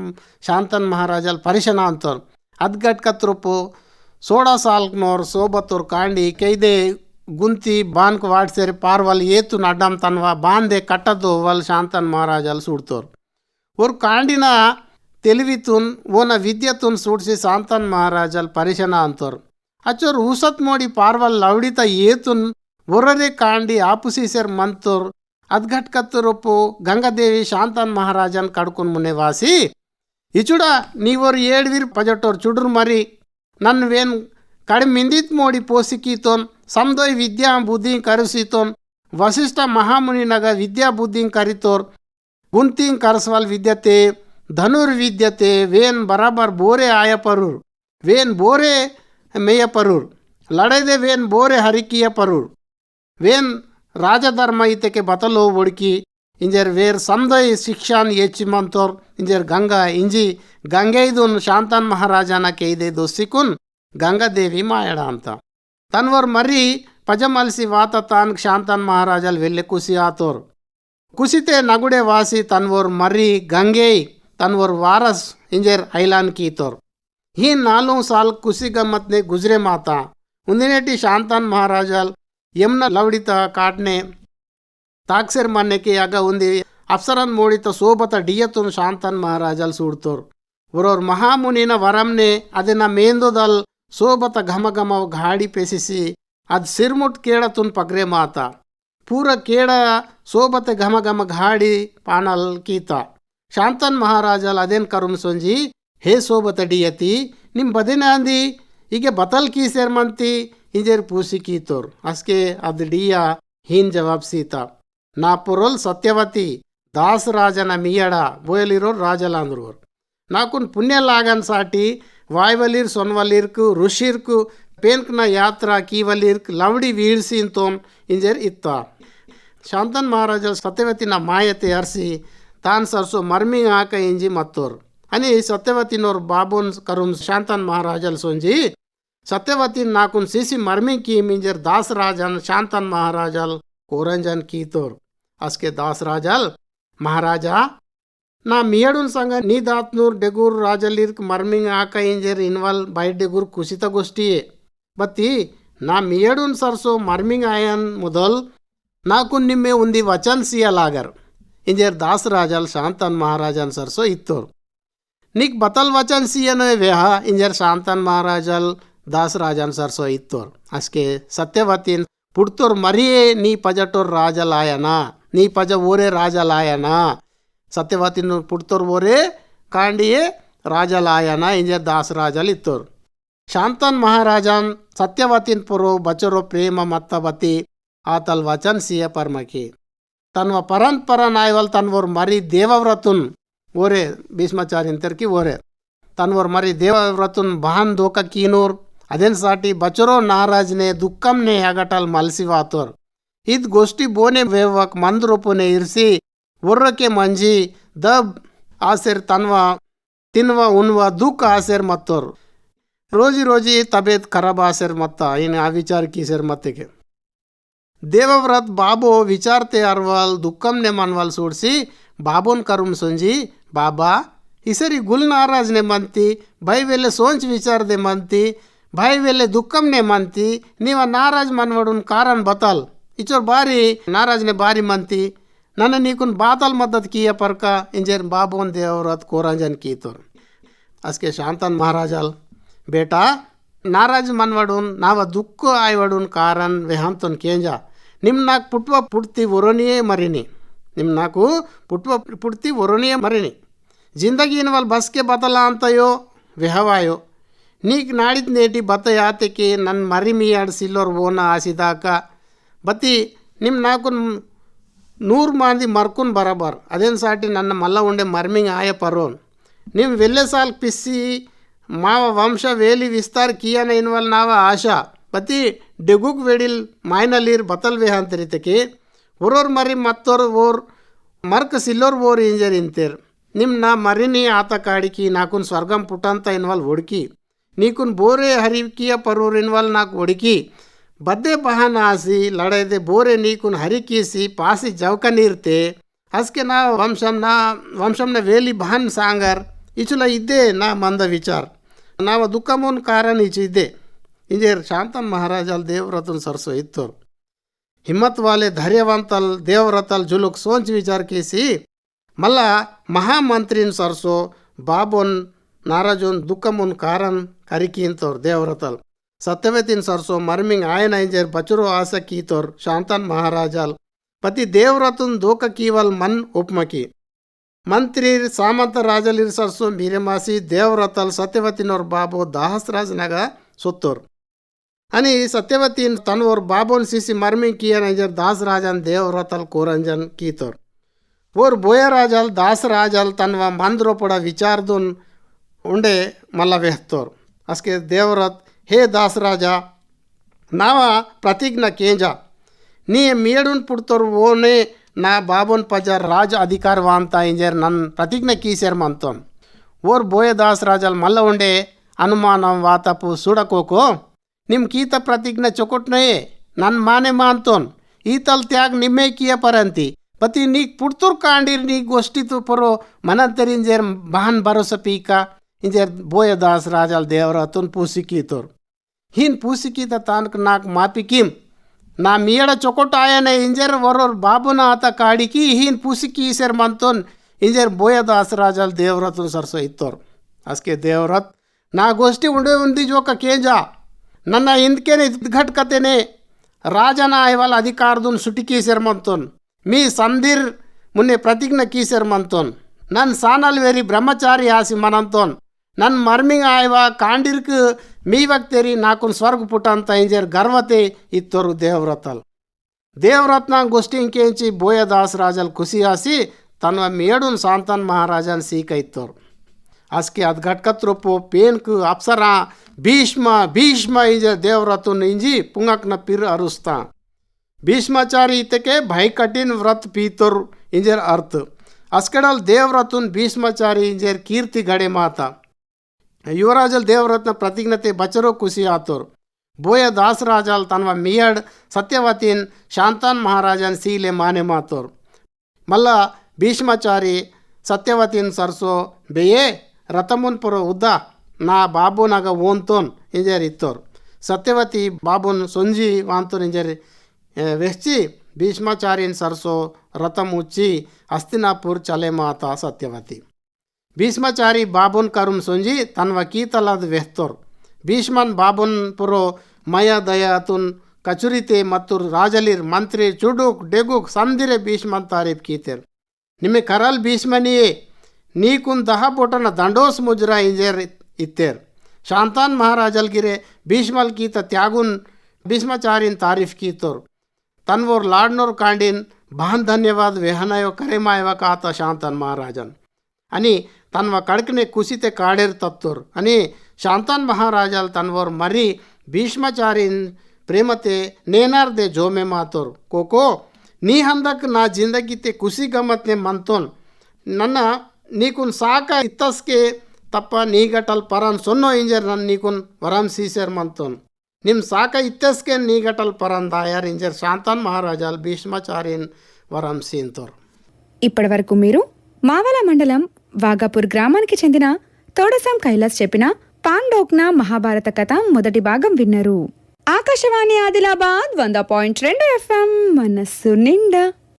ಶಾಂತನ್ ಮಹಾರಾಜಲ್ ಪರಿಶನ ಅಂತವ್ರು ಅದ್ಗಟ್ ಕತ್ರಪ್ಪು ಸೋಡಾ ಸಾಲ್ಕ್ನೋರ್, ಸೋಬತ್ತೋರು, ಕಾಂಡಿ, ಕೈದೆ, ಗುಂತಿ, ಬಾನ್ಕ್ ವಾಡ್ಸೇರಿ ಪಾರ್ವಲ್, ಏತು, ನಡ್ಡಂ, ತನ್ವ, ಬಾಂದೆ, ಕಟ್ಟದ್ದು ವಲ್ ಶಾಂತನ್ ಮಹಾರಾಜಲ್ ಸುಡ್ತೋರು. ಅವ್ರ ಕಾಂಡಿನ ತೆಲಿವಿತುನ್, ಓನ ವಿದ್ಯತುನ್ ಸುಡ್ಸಿ ಶಾಂತನ್ ಮಹಾರಾಜಲ್ ಪರಿಶನ ಅಂತೋರು. ಅಚ್ಚೋರು ಉಸತ್ ಮೋಡಿ ಪಾರ್ವಲ್ ಲವಡಿತ ಏತುನ್, ಒರರೆ ಕಾಂಡಿ ಆಪುಸೀಸರ್ ಮಂತೋರ್ ಅದ್ಗಟ್ಕತ್ತರೊಪ್ಪು ಗಂಗಾದೇವಿ ಶಾಂತನ್ ಮಹಾರಾಜನ್ ಕಡ್ಕೊಂಡ್ ಮುನ್ನೆ ವಾಸಿ ಇಚುಡ ನೀವರು ಏಡ್ವೀರ್ ಪಜಟೋರ್ ಚುಡ್ರು ಮರಿ ನನ್ನ ವೇನ್ ಕಡಿಮೆ ಮಿಂದಿತ್ ಮೋಡಿ ಪೋಸಿಕೀತೋನ್ ಸಮದೋಯ್ ವಿದ್ಯಾ ಬುದ್ಧಿಂಗ್ ಕರೆಸಿತೋನ್ ವಸಿಷ್ಠ ಮಹಾಮುನಿನಗ ವಿದ್ಯಾ ಬುದ್ಧಿಂಗ್ ಕರಿತೋರ್ ಗುಂತಿಂಗ್ ಕರೆಸವಲ್ ವಿದ್ಯತೆ ಧನುರ್ ವಿದ್ಯತೆ ವೇನ್ ಬರಾಬರ್ ಬೋರೆ ಆಯಪರೂರ್ ವೇನ್ ಬೋರೆ ಮೇಯಪರೂರ್ ಲಡದೆ ವೇನ್ ಬೋರೆ ಹರಿಕಿಯ ಪರೂರ್ ವೇನ್ ರಾಜಧರ್ಮಯುತಕ್ಕೆ ಬತಲು ಒಡುಕಿ ಇಂಜರ್ ವೇರ್ ಸಂದಯ್ ಶಿಕ್ಷಾನ್ ಎಚ್ ಮಂತೋರ್ ಇಂಜರ್ ಗಂಗಾ ಇಂಜಿ ಗಂಗೈದುನ್ ಶಾಂತನ್ ಮಹಾರಾಜನ ಕೈದೇದು ಸಿಕುನ್ ಗಂಗಾದೇವಿ ಮಾಯಡ ಅಂತ ತನ್ವರ್ ಮರಿ ಪಜಮಲ್ಸಿ ವಾತ ತಾನ್ ಶಾಂತನ್ ಮಹಾರಾಜಲ್ ವೆಲ್ಲೆ ಕುಸಿ ಆತೋರ್ ಕುಸಿತೆ ನಗುಡೆ ವಾಸಿ ತನ್ವೋರ್ ಮರಿ ಗಂಗೇಯ್ ತನ್ವರ್ ವಾರಸ್ ಇಂಜರ್ ಐಲಾನ್ ಕೀತೋರ್ ಹೀ ನಾಲು ಸಾಲ್ ಕುಸಿ ಗಮ್ಮತ್ನೆ ಗುಜ್ರೆ ಮಾತಾ ಉಂದಿನೆಟಿ ಶಾಂತನ್ ಮಹಾರಾಜಲ್ ಯಮ್ನ ಲವಡಿತ ಕಾಟ್ನೆ, ತಾಕ್ಸೆರ್ ಮನ್ನೆಕೆ ಯಾಗ ಉಂದಿ ಅಪ್ಸರನ್ ಮೂಡಿತ ಸೋಬತ ಡಿಯತುನ್ ಶಾಂತನ್ ಮಹಾರಾಜಲ್ ಸೂಡ್ತೋರ್. ಒರೋರ್ ಮಹಾಮುನಿನ ವರಂನೆ ಅದನ್ನ ಮೇಂದೋದಲ್ ಸೋಬತ ಘಮಘಮ ಗಾಡಿ ಪೆಸಿಸಿ ಅದ್ ಸಿರ್ಮುಟ್ ಕೇಳತುನ್ ಪಗ್ರೆ ಮಾತ. ಪೂರ ಕೇಳ ಸೋಬತೆ ಘಮಘಮ ಘಾಡಿ ಪಾನಲ್ ಕೀತ. ಶಾಂತನ್ ಮಹಾರಾಜಲ್ ಅದೇನ್ ಕರುಮ್ ಸೊಂಜಿ? ಹೇ ಸೋಬತ ಡಿಯತಿ, ನಿಮ್ ಬದಿನಾಂದಿ, ಹೀಗೆ ಬತಲ್ ಕೀ ಕೀಸೇರ್ಮಂತಿ Hizer pusi kitor. Aske abdidiya hin cevap sita. Napurol Satyavati Das ರಾಜನ ಮಿಯಡ ಬೋಯಲಿರೋರು ರಾಜಲಾಂದ್ರವರು ನಾಕುನ್ ಪುಣ್ಯ ಲಾಗನ್ ಸಾಟಿ ವಾಯ್ವಲಿರ್ ಸೊನ್ವಲಿರ್ಕು ಋಷಿರ್ಕು ಪೇನ್ಕ್ನ ಯಾತ್ರ ಕೀವಲಿರ್ಕ್ ಲವಡಿ ವೀಳ್ಸಿ ಇಂತೋಮ್ ಇಂಜರ್ ಇತ್ತ ಶಾಂತನ್ ಮಹಾರಾಜ ಸತ್ಯವತಿನ ಮಾಯತೆ ಅರ್ಸಿ ತಾನ್ ಸರ್ಸು ಮರ್ಮಿ ಹಾಕ ಇಂಜಿ ಮತ್ತೋರ್ ಅನಿ ಸತ್ಯವತಿನೋರ್ ಬಾಬೋನ್ ಕರುಮ್ ಶಾಂತನ್ ಮಹಾರಾಜಲ್ ಸೊಂಜಿ సత్యవతిన్ నాకున్ సిసి మర్మి కీ మింజర్ దాస్ రాజన్ శాంతన్ మహారాజల్ కోరంజన్ కీతోర్ అస్కే దాస్ రాజల్ మహారాజా నా మియడున్ సంగ నీ దాత్నూర్ డెగూర్ రాజలీర్క్ మర్మింగ్ ఆక ఇంజర్ ఇన్వాల్ బై డెగూర్ కుసిత గోష్ఠియే బత్తి నా మియడున్ సర్సో మర్మింగ్ ఆయన్ ముదల్ నాకు నిమ్మే ఉంది వచన్ సియలాగర్ ఇంజర్ దాస్ రాజల్ శాంతన్ మహారాజన్ సర్సో ఇత్తోర్ నీక్ బతల్ వచన్ సియన వేహ ఇంజర్ శాంతన్ మహారాజల్ దాస్ రాజన్ సర్సో ఇత్తోర్ అస్కే సత్యవతిన్ పుడ్తోర్ మరియే నీ పజటోర్ రాజలాయనా నీ పజ ఓరే రాజలాయనా సత్యవతిన్ పుడ్తోర్ ఓరే కాండియే రాజలాయన ఇంజర్ దాస్ రాజల్ ఇత్తోర్ ಶಾಂತನ್ ಮಹಾರಾಜನ್ ಸತ್ಯವತಿನ್ ಪುರೋ ಬಚರೋ ಪ್ರೇಮ ಮತ್ತವತಿ ಆತಲ್ ವಚನ್ ಸಿಯ ಪರ್ಮಕಿ ತನ್ವ ಪರಂಪರ ನಾಯ್ವಲ್ ತನ್ವರ್ ಮರಿ ದೇವವ್ರತುನ್ ಓರೆ ಭೀಷ್ಮಾಚಾರ್ಯಂತರ್ಕಿ ಓರೆ ತನ್ವರ್ ಮರಿ ದೇವವ್ರತುನ್ ಬಹನ್ ದೋಕ ಕೀನೂರ್ ಅದನ್ನು ಸಾಟಿ ಬಚರೋ ನಾರಾಜ್ನೆ ದುಃಖಂನೆ ಹಗಟಲ್ ಮಲ್ಸಿವಾತೋರ್ ಇದ್ ಗೋಷ್ಠಿ ಬೋನೆ ವೇವಕ್ ಮಂದ್ ರೂಪನೆ ಇರಿಸಿ ಒರ್ರಕ್ಕೆ ಮಂಜಿ ದಬ್ ಆಸೆರ್ ತನ್ವ ತಿನ್ವ ಉಣ್ವ ದುಃಖ ಆಸೆರ್ ಮತ್ತೋರು ರೋಜಿ ರೋಜಿ ತಬೇತ್ ಖರಾಬ್ ಆಸೆರ್ ಮತ್ತ ಏನು ಆ ವಿಚಾರ ಕೀಸೆರ್ ಮತ್ತೆಗೆ ದೇವವ್ರತ್ ಬಾಬೋ ವಿಚಾರತೆ ಅರ್ವಲ್ ದುಃಖಂನೆ ಮನ್ವಲ್ ಸೂಡಿಸಿ ಬಾಬೋನ್ ಕರುಮ್ ಸೊಂಜಿ ಬಾಬಾ ಈ ಸರಿ ಗುಲ್ ನಾರಾಜ್ನೆ ಮಂತಿ ಬೈ ವೇಲೆ ಸೋಂಚ್ ವಿಚಾರದೆ ಮಂತಿ ભાઈ વેલે દુક્કમને ಮಂತಿ, ನೀವ ನಾರಾಜ್ ಮನ್ವಡುನ್ ಕಾರನ್ ಬತಾಲ್. ಇಚೋರ್ ಬಾರಿ, ನಾರಾಜ್ನೆ ಬಾರಿ ಮಂತಿ, ನನ್ನ ನೀಕುನ್ ಬಾತಲ್ ಮದ್ದತ್ ಕೀಯ ಪರ್ಕ, ಇಂಜೇರ್ ಬಾಬೋನ್ ದೇವ್ರ ಅತ್ ಕೋರಂಜನ್ ಕೀತೋರ್. ಅಸ್ಕೆ ಶಾಂತನ್ ಮಹಾರಾಜಲ್, ಬೇಟಾ, ನಾರಾಜ್ ಮನ್ವಡುನ್, ನಾವ ದುಃಖ ಆಯ್ವಡುನ್ ಕಾರಣ ವೆಹಾಂತನ್ ಕೇಂಜ ನಿಮ್ಮ ನಾಲ್ಕು ಪುಟ್ವ ಪುಡ್ತಿ ಒರೊನಿಯೇ ಮರಿನಿ. ನಿಮ್ಮ ನಾಲ್ಕು ಪುಟ್ವ ಪುಡ್ತಿ ಒರೊನಿಯೇ ಮರಿನಿ. ಜಿಂದಗಿನವಲ್ ಬಸ್ಗೆ ಬದಲ ಅಂತಯೋ, ವಿಹವಾಯೋ ನೀಕ್ ನಾಡಿದ ನೇಟಿ ಬತ್ತ ಯಾತಕ್ಕೆ ನನ್ನ ಮರಿ ಮೀಯಾಡ್ ಸಿಲ್ಲೋರ್ ಓನ ಆಸಿದಾಕ ಬತ್ತಿ ನಿಮ್ಮ ನಾಕು ನೂರು ಮಂದಿ ಮರ್ಕುನ್ ಬರಬರ್ ಅದೇನು ಸಾಟಿ ನನ್ನ ಮಲ್ಲ ಉಂಡೆ ಮರ್ಮಿಂಗ್ ಆಯ ಪರೋನ್ ನೀವು వెల్లె సాల్ పిస్సి మావ వంశ వేలి విస్తార్ కియన ఇన్వల్ నావ ఆశ పతి డెగుక్ వెడిల్ ಮಾಯ್ನಲ್ಲಿರ್ ಬತಲ್ ವೇ ಅಂತರಿತಕ್ಕೆ ಒರೋರ್ ಮರಿ ಮತ್ತೋರ್ ಓರ್ ಮರ್ಕ್ ಸಿಲ್ಲೋರ್ ಓರ್ ಇಂಜರ್ ಇಂತೇರ್ ನಿಮ್ ನಾ ಮರಿನಿ ಆತ ಕಾಡಿಕಿ ನಾಕುನ್ ಸ್ವರ್ಗಂ ಪುಟಂತ ಇನ್ವಾಲ್ ಒಡ್ಕಿ ನೀಕುನ್ ಬೋರೆ ಹರಿಕಿಯ ಪರೂರ್ ಇನ್ವಾಲ್ ನಾಕ್ ಒಡ್ಕಿ ಬದ್ದೆ ಬಹನ ಆಸಿ ಲಡೈದೆ ಬೋರೆ ನೀಕುನ್ ಹರಿಕೀಸಿ ಪಾಸಿ ಜವಕ ನೀರ್ತೆ ಅಸ್ಕೆ ನಾ ವಂಶಂನ ವಂಶಂನ ವೇಲಿ ಬಹನ್ ಸಾಂಗರ್ ಇಚುಲ ಇದ್ದೆ ನಾ ಮಂದ ವಿಚಾರ ನಾವು ದುಃಖಮೋನ್ ಕಾರಣ ಈಚೆ ಇದ್ದೆ ಇಂಜೇರ್ ಶಾಂತನ್ ಮಹಾರಾಜಲ್ ದೇವ್ರತನ್ ಸರ್ಸೋ ಇತ್ತೋರು ಹಿಮ್ಮತ್ ವಾಲೆ ಧೈರ್ಯವಂತಲ್ ದೇವರತಲ್ ಜುಲುಕ್ ಸೋಂಚ್ ವಿಚಾರ ಕೇಸಿ ಮಲ್ಲ ಮಹಾಮಂತ್ರಿನ್ ಸರ್ಸೋ ನಾರಾಜೊಂದು ದುಃಖಮುನ್ ಕಾರನ್ ಕರಿಕೀಂತೋರ್ ದೇವ್ರತಲ್ ಸತ್ಯವೇತಿನ್ ಸರ್ಸೋ ಮರ್ಮಿಂಗ್ ಆಯನ್ ಐಂಜೇರ್ ಬಚುರು ಆಸ ಕೀತೋರ್ ಶಾಂತನ್ ಮಹಾರಾಜಾಲ್ ಪತಿ ದೇವ್ರತುನ್ ದೋಕ ಕೀವಲ್ ಮನ್ ಉಪ್ಮಕಿ ಮಂತ್ರಿರ್ ಸಾಮಂತ ರಾಜಲಿರ್ ಸರ್ಸೋ ಮೀರೆಮಾಸಿ ದೇವ್ರತಲ್ ಸತ್ಯವತಿನೋರ್ ಬಾಬು ದಾಹಸ್ರಾಜ್ ನಗ ಸುತ್ತೂರ್ అని సత్యవతిన్ తను ఓర్ బాబోన్ సిసి మర్మి కియనంజన్ దాస్ రాజన్ దేవరతల్ కోరంజన్ కీతోర్ ఓర్ బోయరాజల్ దాస్ రాజల్ తన్వ మంద్రోపడ విచార్దున్ ಉಂಡೆ ಮಲ್ಲ ವೆಹ್ತೋರ್ ಅಸ್ಕೆ ದೇವರತ್ ಹೇ ದಾಸರಾಜ ನಾವ ಪ್ರತಿಜ್ಞ ಕೇಂಜ ನೀ ಮೀಡುನ್ ಪುಡ್ತೋರ್ ಓನೆ ನಾ ಬಾಬೋನ್ ಪಜಾರ್ ರಾಜ ಅಧಿಕಾರವಾಂತ ಇಂಜರ್ ನನ್ನ ಪ್ರತಿಜ್ಞೆ ಕೀಸೇರ್ ಮಂತೋನ್ ಓರ್ ಬೋಯ ದಾಸರಾಜಲ್ ಮಲ್ಲ ಉಂಡೆ ಅನುಮಾನಂ ವಾತಪು ಸುಡಕೋಕೋ ನಿಮ್ಮ ಕೀತ ಪ್ರತಿಜ್ಞೆ ಚೊಕೊಟ್ನಯೇ ನನ್ನ ಮಾನೆ ಮಾಂತೋನ್ ಈತಲ್ ತ್ಯಾಗ ನಿಮ್ಮೆ ಕಿಯ ಪರಂತಿ ಪತಿ ನೀಗ್ ಪುಡ್ತುರ್ ಕಾಂಡಿರ್ ನೀ ಗೋಷ್ಠಿ ತುಪರೋ ಮನಂತರಿಂಜೇರ್ ಮಹಾನ್ ಭರೋಸೆ ಪೀಕ ಇಂಜೇರ್ ಬೋಯ ದಾಸ್ ರಾಜಲ್ ದೇವರ ತುನ್ ಪೂಸಿ ಕೀತೋರ್ ಹಿನ್ ಪೂಸಿ ಕೀತ ತಾನಕ್ ನಾಕ್ ಮಾಪಿ ಕಿಮ್ ನಾ ಮೀಯಡ ಚೊಕೊಟ್ಟು ಆಯನ ಇಂಜರ್ ವರೋರ್ ಬಾಬುನ ಆತ ಕಾಡಿಕಿ ಹೀನ್ ಪುಸಿಕಿ ಈಸೆರ್ ಮಂತೋನ್ ಇಂಜರ್ ಬೋಯ ದಾಸರಾಜಲ್ ದೇವರತ್ನ ಸರ್ಸೋ ಇತ್ತೋರ್ ಅಸ್ಕೆ ದೇವರತ್ ನಾ ಗೋಷ್ಠಿ ಉಂಡೆ ಉಂದಿ ಜೋಕ ಕೇಂಜ ನನ್ನ ಹಿಂದ್ಕೇನೆ ಘಟ್ಕತೆನೆ ರಾಜನ ಐವಲ್ ಅಧಿಕಾರದನ್ ಸುಟಿ ಕೀಸೆರ್ ಮಂತೋನ್ ಮೀ ಸಂದಿರ್ ಮುನ್ನೆ ಪ್ರತಿಜ್ಞೆ ಕೀಸೆರ್ ಮಂತೋನ್ ನನ್ನ ಸಾನಲ್ ವೇರಿ ಬ್ರಹ್ಮಚಾರಿ ಆಸಿ ಮನಂತೋನ್ ನನ್ನ ಮರ್ಮಿಂಗ್ ಆಯ್ವ ಕಾಂಡಿರ್ಕ್ ಮೀವಕ್ ತೆರಿ ನಾಕುನ್ ಸ್ವರ್ಗ ಪುಟ ಅಂತ ಇಂಜರ್ ಗರ್ವತೆ ಇತ್ತೋರು ದೇವರತಲ್ ದೇವರತ್ನ ಗೋಷ್ಠಿ ಇಂಕೆಂಚಿ ಬೋಯ ದಾಸ್ ರಾಜಲ್ ಖುಷಿ ಆಸಿ ತನ್ನ ಮೇಡುನ್ ಸಾಂತನ್ ಮಹಾರಾಜನ್ ಸೀಕ ಇತ್ತೋರು ಅಸ್ಕೆ ಅದ್ ಘಟ್ಕತ್ ರೂಪು ಪೇನ್ಕ್ ಅಪ್ಸರ ಭೀಷ್ಮ ಭೀಷ್ಮ ಇಂಜ ದೇವರತನ್ ಇಂಜಿ ಪುಂಗಕ್ನ ಪಿರ್ ಅರುಸ್ತಾ ಭೀಷ್ಮಾಚಾರಿ ಇತಕ್ಕೆ ಭೈ ಕಠಿನ್ ವ್ರತ್ ಪೀತೋರ್ ಇಂಜರ್ ಅರ್ಥ ಅಸ್ಕಡಲ್ ದೇವರತುನ್ ಭೀಷ್ಮಾಚಾರಿ ಇಂಜರ್ ಕೀರ್ತಿ ಗಡೆ ಮಾತಾ ಯುವರಾಜಲ್ ದೇವರತ್ನ ಪ್ರತಿಜ್ಞತೆ ಬಚರೋ ಖುಷಿ ಆತೋರು. ಬೋಯ ದಾಸರಾಜಲ್ ತನ್ವ ಮಿಯಡ್ ಸತ್ಯವತಿನ್ ಶಾಂತಾನ್ ಮಹಾರಾಜನ್ ಸೀಲೆ ಮಾನೆ ಮಾತೋರು. ಮಲ್ಲ ಭೀಷ್ಮಾಚಾರಿ ಸತ್ಯವತಿನ್ ಸರ್ಸೋ, ಬೇಯೇ ರಥಮುನ್ ಪುರ ಉದ್ದ, ನಾ ಬಾಬುನಾಗ ಓಂತೋನ್ ಇಂಜರ್ ಇತ್ತೋರು. ಸತ್ಯವತಿ ಬಾಬುನ್ ಸೊಂಜಿ ವಾಂತೋನ್ ಇಂಜರ್ ವೆಚ್ಚಿ ಭೀಷ್ಮಾಚಾರಿನ್ ಸರ್ಸೋ, ರಥಮುಚ್ಚಿ ಉಚ್ಚಿ ಹಸ್ತಿನಾಪುರ್ ಚಲೆ ಮಾತಾ ಸತ್ಯವತಿ. ಭೀಷ್ಮಾಚಾರಿ ಬಾಬುನ್ ಕರುಮ್ ಸೊಂಜಿ ತನ್ವ ಕೀತಲಾದ ವೆಹ್ತೋರ್ ಭೀಷ್ಮನ್ ಬಾಬುನ್ ಪುರೋ ಮಯ ದಯಾತುನ್ ಕಚುರಿತೆ ಮತ್ತು ರಾಜಲಿರ್ ಮಂತ್ರಿ ಚುಡುಕ್ ಡೆಗುಕ್ ಸಂದಿರೆ ಭೀಷ್ಮನ್ ತಾರೀಫ್ ಕೀತೇರ್ ನಿಮಗೆ ಕರಲ್ ಭೀಷ್ಮನಿಯೇ ನೀಕುನ್ ದಹ ಬೋಟನ ದಂಡೋಸ್ ಮುಜ್ರಾ ಇಂಜೇರ್ ಇತ್ತೇರ್ ಶಾಂತಾನ್ ಮಹಾರಾಜಲ್ಗಿರೆ ಭೀಷ್ಮಲ್ ಕೀತ ತ್ಯಾಗುನ್ ಭೀಷ್ಮಾಚಾರಿನ್ ತಾರೀಫ್ ಕೀತೋರ್ ತನ್ವೋರ್ ಲಾಡ್ನೋರ್ ಕಾಂಡಿನ್ ಬಹನ್ ಧನ್ಯವಾದ ವೆಹನಯೋ ಕರೆಮಾಯವ ಕಾತ ಶಾಂತನ್ ಮಹಾರಾಜನ್ आणि తన కడుకుని కుసితే కాడేరు తత్తూరు అని శాంతాన్ మహారాజాలు తనవారు మరి భీష్మచారి ప్రేమతే నేనార్దే జోమే మాతోరు. కోకో నీ హందక్ నా జిందగితే కుసి గమ్మత్నే మంతోన్. నన్న నీకు సాక ఇత్తస్కే తప్ప నీ గటల్ పరాన్ సొన్నో ఇంజర్ నన్ను నీకు వరం సీసేర్ మంతోన్. నిమ్ సాక ఇత్తస్కే నీ గటల్ పరాన్ దాయర్ ఇంజర్ శాంతాన్ మహారాజాలు భీష్మచారి వరం సీంతోరు. ఇప్పటి వరకు మీరు మావల మండలం వాగాపూర్ గ్రామానికి చెందిన తోడసాం కైలాస్ చెప్పిన పాండోక్నా మహాభారత కథ మొదటి భాగం విన్నారు. ఆకాశవాణి ఆదిలాబాద్ వంద పాయింట్ రెండు ఎఫ్ఎం మనస్సు నిండా.